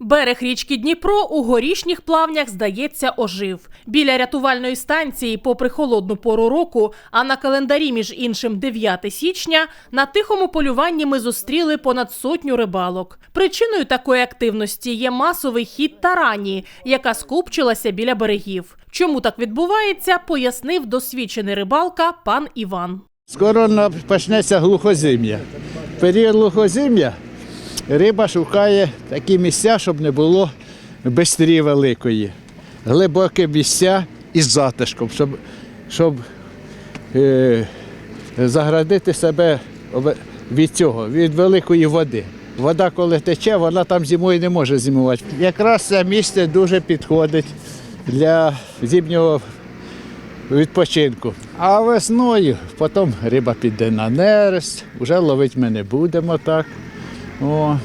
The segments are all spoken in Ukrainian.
Берег річки Дніпро у горішніх плавнях, здається, ожив. Біля рятувальної станції, попри холодну пору року, а на календарі, між іншим, 9 січня, на тихому полюванні ми зустріли понад сотню рибалок. Причиною такої активності є масовий хід тарані, яка скупчилася біля берегів. Чому так відбувається, пояснив досвідчений рибалка пан Іван. Скоро почнеться глухозим'я. Період глухозим'я риба шукає такі місця, щоб не було бистрі великої. Глибокі місця із затишком, щоб, щоб е, заградити себе від цього, від великої води. Вода, коли тече, вона там зимою не може зимувати. Якраз це місце дуже підходить для зимнього відпочинку. А весною потім риба піде на нерест, вже ловити ми не будемо так. О,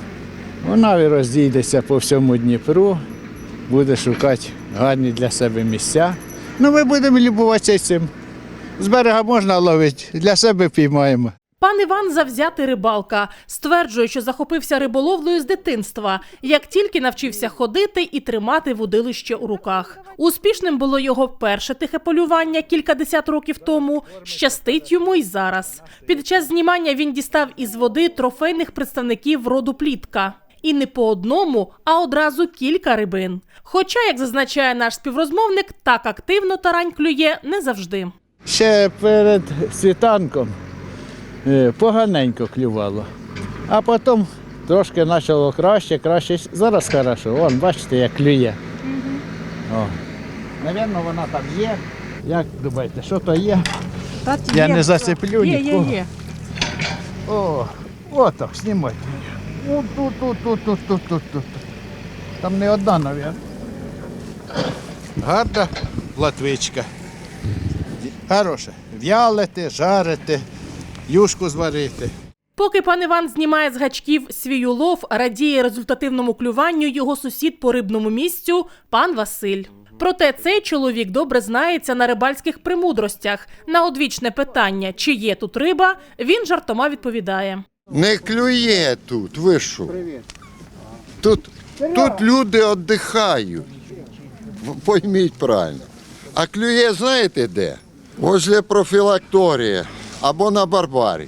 вона розійдеться по всьому Дніпру, буде шукати гарні для себе місця. Ну, ми будемо любуватися цим. З берега можна ловити, для себе піймаємо. Пан Іван завзятий рибалка. Стверджує, що захопився риболовлею з дитинства, як тільки навчився ходити і тримати вудилище у руках. Успішним було його перше тихе полювання кількадесят років тому. Щастить йому й зараз. Під час знімання він дістав із води трофейних представників роду плітка. І не по одному, а одразу кілька рибин. Хоча, як зазначає наш співрозмовник, так активно тарань клює не завжди. Ще перед світанком поганенько клювало. А потім трошки почало краще, краще. Зараз хорошо. Вон, бачите, як клює. О. Навірно, вона там є. Як думаєте, що то є? Я не зацеплю Є, є, нікого. є. О, отак, знімайте. О, тут, тут, тут, тут, тут, тут, тут. Там не одна, мабуть. Гарна латвичка. Хороше. В'ялити, жарити, юшку зварити. Поки пан Іван знімає з гачків свій улов, радіє результативному клюванню його сусід по рибному місцю пан Василь. Проте цей чоловік добре знається на рибальських премудростях. На одвічне питання, чи є тут риба, він жартома відповідає. Не клює тут, ви що? Тут, тут люди віддихають. Пойміть правильно. А клює знаєте де? Возле профілакторії або на барбарі.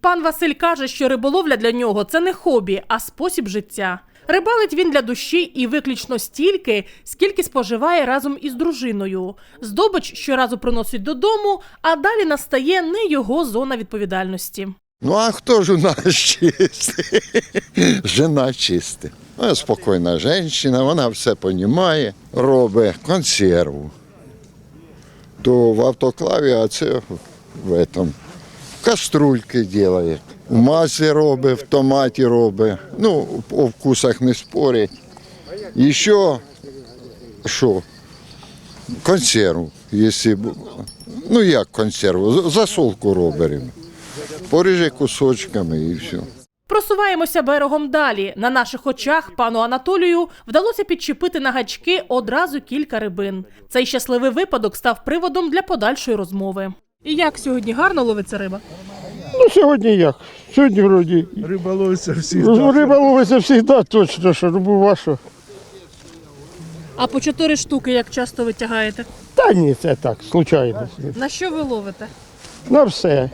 Пан Василь каже, що риболовля для нього це не хобі, а спосіб життя. Рибалить він для душі і виключно стільки, скільки споживає разом із дружиною. Здобич щоразу приносить додому, а далі настає не його зона відповідальності. Ну а хто ж у нас чистий? Жена чиста. Вона спокійна жінка, вона все розуміє, робить консерву. То в автоклаві, а це в этом. Каструльки робить. В маслі робить, в томаті робить. Ну, по вкусах не спорять. І що? Що? Консерву, якщо. Ну як консерву? Засолку робить. Поріже кусочками і все. Просуваємося берегом далі. На наших очах пану Анатолію вдалося підчепити на гачки одразу кілька рибин. Цей щасливий випадок став приводом для подальшої розмови. І як сьогодні гарно ловиться риба? Ну, сьогодні як? Сьогодні вроді. Риба ловиться всі. Ну, риба ловиться завжди точно, що робив вашу. А по чотири штуки як часто витягаєте? Та ні, це так, случайно. На що ви ловите? На все.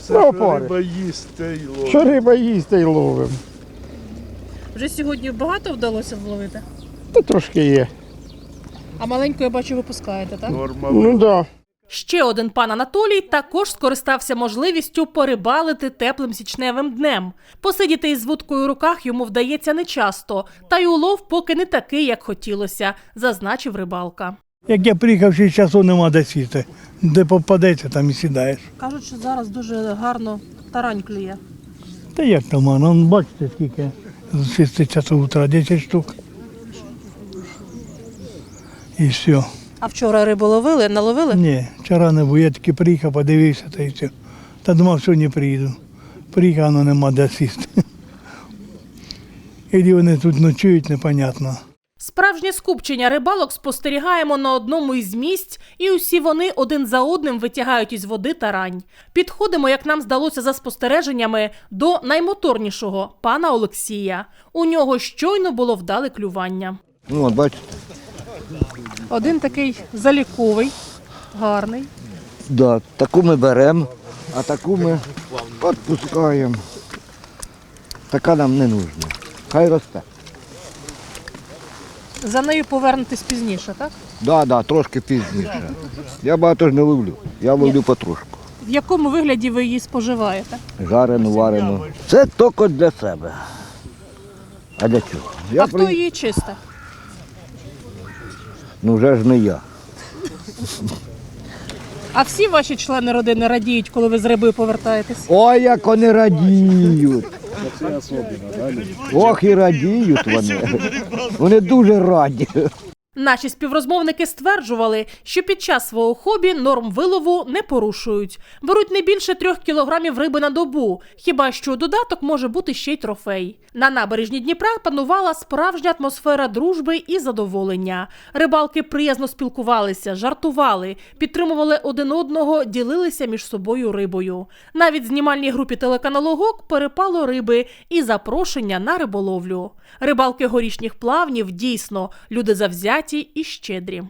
Все, Ну, що риба їсть, те й ловить. Що риба їсть, та й ловимо. Вже сьогодні багато вдалося зловити? Та трошки є. А маленьку я бачу, випускаєте, так? Норма. Ну так. Да. Ще один пан Анатолій також скористався можливістю порибалити теплим січневим днем. Посидіти із вудкою у руках йому вдається нечасто, та й улов поки не такий, як хотілося, зазначив рибалка. Як я приїхав, 6 часу нема де сісти. Де попадеться, там і сідаєш. Кажуть, що зараз дуже гарно тарань клює. Та як там, ну бачите, скільки з 6 часу утра, 10 штук. І все. А вчора рибу ловили, наловили? Ні, вчора не було, я тільки приїхав, подивився та і все. Та думав, сьогодні приїду. Приїхав, але нема де сісти. І вони тут ночують, непонятно. Справжнє скупчення рибалок спостерігаємо на одному із місць, і усі вони один за одним витягають із води тарань. Підходимо, як нам здалося за спостереженнями, до наймоторнішого пана Олексія. У нього щойно було вдале клювання. Ну, от бачите, Один такий заліковий, гарний. да, таку ми беремо, а таку ми відпускаємо. Така нам не нужна. Хай росте. За нею повернутись пізніше, так? Да, да, трошки пізніше. Я багато ж не ловлю. Я ловлю потрошку. В якому вигляді ви її споживаєте? Жарену, варену. Це тільки для себе. А для чого? Я а хто при- її чисте? Ну вже ж не я. А всі ваші члени родини радіють, коли ви з рибою повертаєтесь? Ой, як вони радіють. Ох і радіють вони. Вони дуже раді. Наші співрозмовники стверджували, що під час свого хобі норм вилову не порушують. Беруть не більше трьох кілограмів риби на добу, хіба що у додаток може бути ще й трофей. На набережні Дніпра панувала справжня атмосфера дружби і задоволення. Рибалки приязно спілкувалися, жартували, підтримували один одного, ділилися між собою рибою. Навіть знімальній групі телеканалу ГОК перепало риби і запрошення на риболовлю. Рибалки горішніх плавнів дійсно люди завзяті і щедрі.